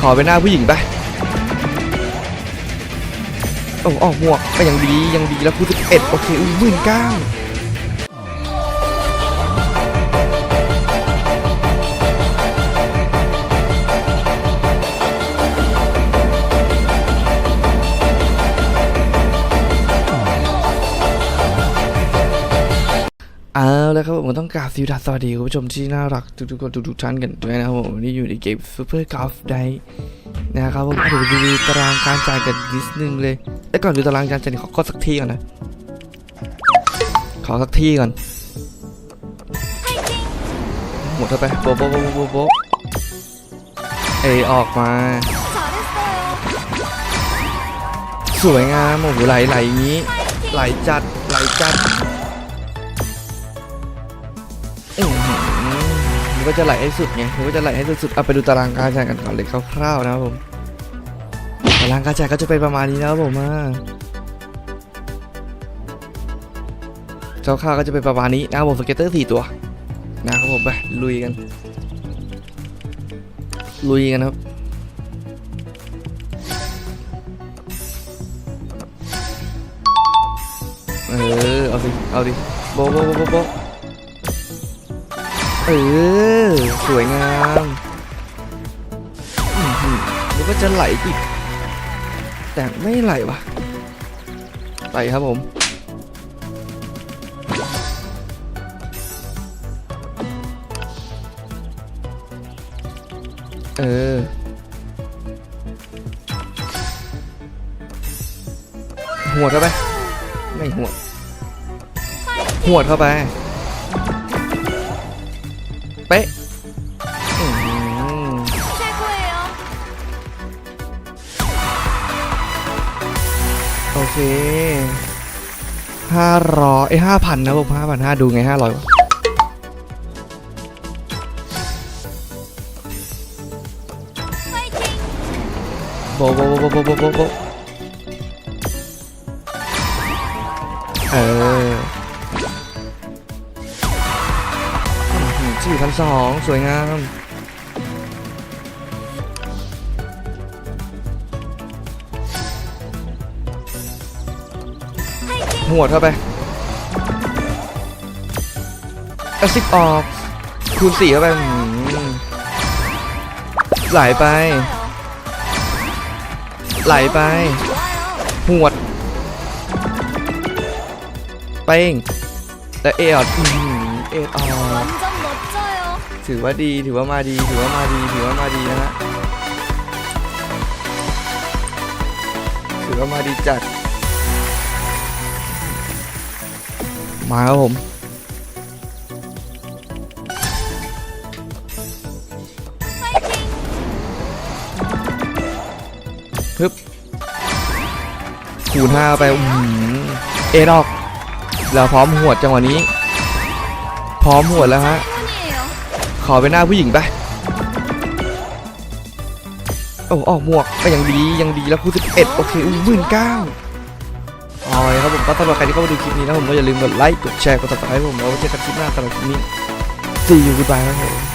ขอไปหน้าผู้หญิงไปโอ้ออกหมวกก็ยังดียังดีแล้วคูสิบเอ็ดโอเคอุ้ยหมื่นเก้า แล้วครับผมต้องกราบสวัสดีสวัสดีคุณผู้ชมที่น่ารักทุกๆคนทุกๆท่านกันด้วยนะครับผมวันนี้อยู่ในเกม Super Golf Day นะครับผมเดี๋ยวดูตารางการจ่ายกันนิดนึงเลยแต่ก่อนดูตารางการจ่ายขอขอสักที่ก่อนนะ ขอสักที่ก่อน หมดเข้าไปโบะโบะโบะโบะโบะเอยออกมา สวยงามโอ้โหไหลไหลอย่างนี้ ไหลจัดไหลจัดอื้อหือ มันก็จะไหลให้สุดไงมันก็จะไหลให้สุดๆเอาไปดูตารางการจ่ายกันก่อนเลยคร่าวๆนะครับผม ตารางการจ่ายก็จะเป็นประมาณนี้นะครับผมอ่าเจ้าข้าก็จะเป็นประมาณนี้นะครับผมสเก็ตเตอร์สี่ตัว นะครับผมไปลุยกัน ลุยกันครับเออเอาสิเอาดิโบโบโบโบะโบะ เออ สวยงามหรือมันก็จะไหลอีก แต่ไม่ไหลวะไหลครับผมเออ หัวเข้าไป ไม่หัว หัวเข้าไป๊ะโอเคห้าร้อยไอห้าพันนะผมห้าพันห้าดูไงห้าร้อยวะโบโบโบโบโบโบโบเออ สี่พันสองสวยงามหัวเข้าไปกระซิบออก คูณสี่เข้าไปไหลไป ไหลไปหัวด เป้งแต่เออ 11อ๋อถือว่าดีถือว่ามาดีถือว่ามาดีถือว่ามาดีนะฮะถือว่ามาดีจัด มาครับผมฮึบคูณห้าไปเอดอก เราพร้อมหัวจังหวะนี้ พร้อมหัวแล้วฮะ ขอไปหน้าผู้หญิงไปโอ้ออกหมวกก็ยังดียังดีแล้วคูณสิบเอ็ดโอเคอู้หมื่นเก้าเอาเยครับผมก็สำหรับใครที่เข้ามาดูคลิปนี้นะผมก็อย่าลืมกดไลค์กดแชร์กดติดตามผมเอาไว้เจอกันคลิปหน้าสำหรับคลิปนี้ see you goodbye ครับผม